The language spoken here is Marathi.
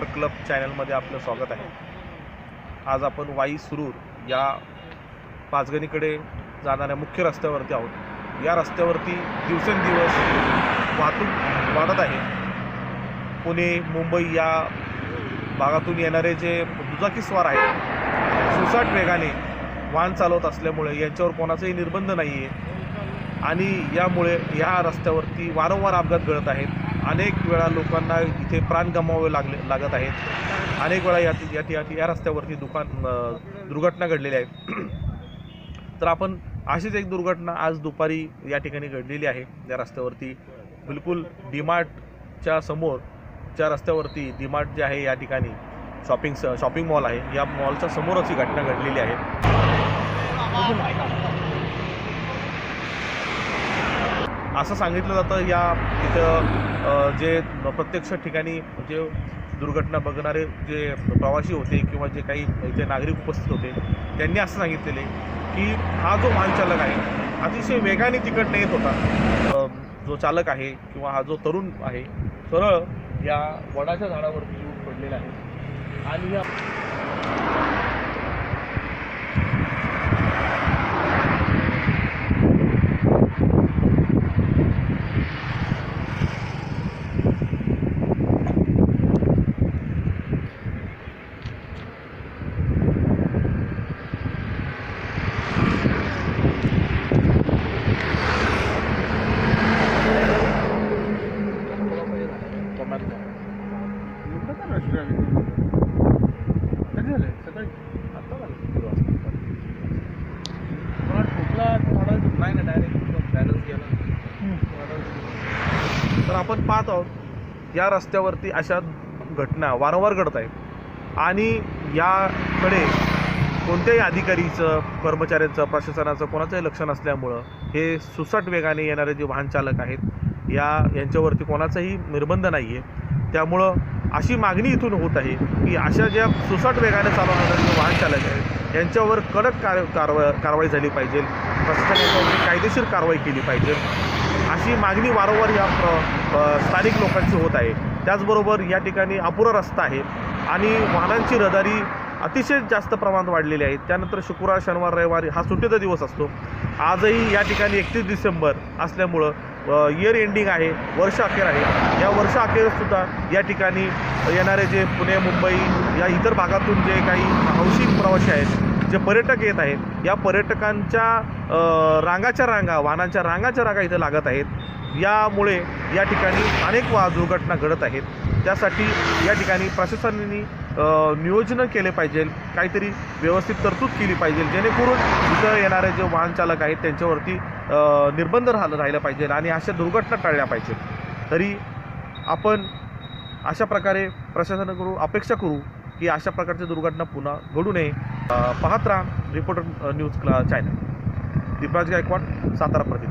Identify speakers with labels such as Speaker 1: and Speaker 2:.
Speaker 1: रिपोर्टर क्लब चॅनलमध्ये आपलं स्वागत आहे. आज आपण वाई सुरूर या पाचगणीकडे जाणाऱ्या मुख्य रस्त्यावरती आहोत. या रस्त्यावरती दिवसेंदिवस वाहतूक वाढत आहे. पुणे मुंबई या भागातून येणारे जे दुचाकीस्वार आहेत सुसाट वेगाने वाहन चालवत असल्यामुळे यांच्यावर कोणाचाही निर्बंध नाही आहे आणि यामुळे या रस्त्यावरती वारंवार अपघात घडत आहेत. अनेक वेळा लोकांना इथे प्राण गमावे लागले लागत आहेत. अनेक वेळा या या या या रस्त्यावरती दुकान दुर्घटना घडलेल्या आहेत तर आपण अशीच एक दुर्घटना आज दुपारी या ठिकाणी घडलेली आहे या रस्त्यावरती. बिलकुल डीमार्टच्या समोरच्या रस्त्यावरती डीमार्ट जे आहे या ठिकाणी शॉपिंग शॉपिंग मॉल आहे. या मॉलच्या समोरच ही घटना घडलेली आहे. असं सांगितलं जातं या इथं जे प्रत्यक्ष ठिकाणी जे दुर्घटना बघणारे जे प्रवासी होते किंवा जे काही इथे नागरिक उपस्थित होते त्यांनी असं सांगितलेले की हा जो वाहनचालक आहे अतिशय वेगाने तिकडनं येत होता. जो चालक आहे किंवा हा जो तरुण आहे सरळ या वडाच्या झाडावरती येऊन पडलेला आहे. आणि या नाही ना डायरेक्ट बॅलन्स गेला. तर आपण पाहत आहोत या रस्त्यावरती अशा घटना वारंवार घडत आहेत. आणि याकडे कोणत्याही अधिकारीचं कर्मचाऱ्यांचं प्रशासनाचं कोणाचंही लक्ष नसल्यामुळं हे सुसाट वेगाने येणारे जे वाहन चालक आहेत या यांच्यावरती कोणाचाही निर्बंध नाही आहे त्यामुळं अशी मागणी इथून होत आहे की अशा ज्या सुसाट वेगाने चालवणाऱ्या जे वाहन चालक आहेत यांच्यावर कडक कार कारवा कारवाई झाली पाहिजे. प्रशासनाने कायदेशीर कारवाई केली पाहिजे. अशी मागणी वारंवार या प्र स्थानिक लोकांची होत आहे. त्याचबरोबर या ठिकाणी अपुरा रस्ता आहे आणि वाहनांची रहदारी अतिशय जास्त प्रमाणात वाढलेली आहे. त्यानंतर शुक्रवार शनिवार रविवार हा सुट्टीचा दिवस असतो. आजही या ठिकाणी एकतीस डिसेंबर असल्यामुळं इयर एंडिंग आहे वर्ष अखेर आहे. या वर्ष अखेरसुद्धा या ठिकाणी येणारे जे पुणे मुंबई या इतर भागातून जे काही हौशी प्रवासी आहेत जे पर्यटक येत आहेत या पर्यटकांच्या रांगाच्या रांगा वाहनांच्या रांगाच्या रांगा इथं लागत आहेत. यामुळे या ठिकाणी अनेक वा दुर्घटना घडत आहेत. त्यासाठी या ठिकाणी प्रशासनाने नियोजन केले पाहिजे. काहीतरी व्यवस्थित तरतूद केली पाहिजे. जेणेकरून इथं येणारे जे वाहन चालक आहेत त्यांच्यावरती निर्बंध राहिलं राहिलं पाहिजे आणि अशा दुर्घटना टाळल्या पाहिजेत. तरी आपण अशा प्रकारे प्रशासनाकडून अपेक्षा करू की अशा प्रकारच्या दुर्घटना पुन्हा घडू नये. पाहत राहा रिपोर्टर न्यूज क्ला चॅनल. दीपराज गायकवाड सातारा प्रति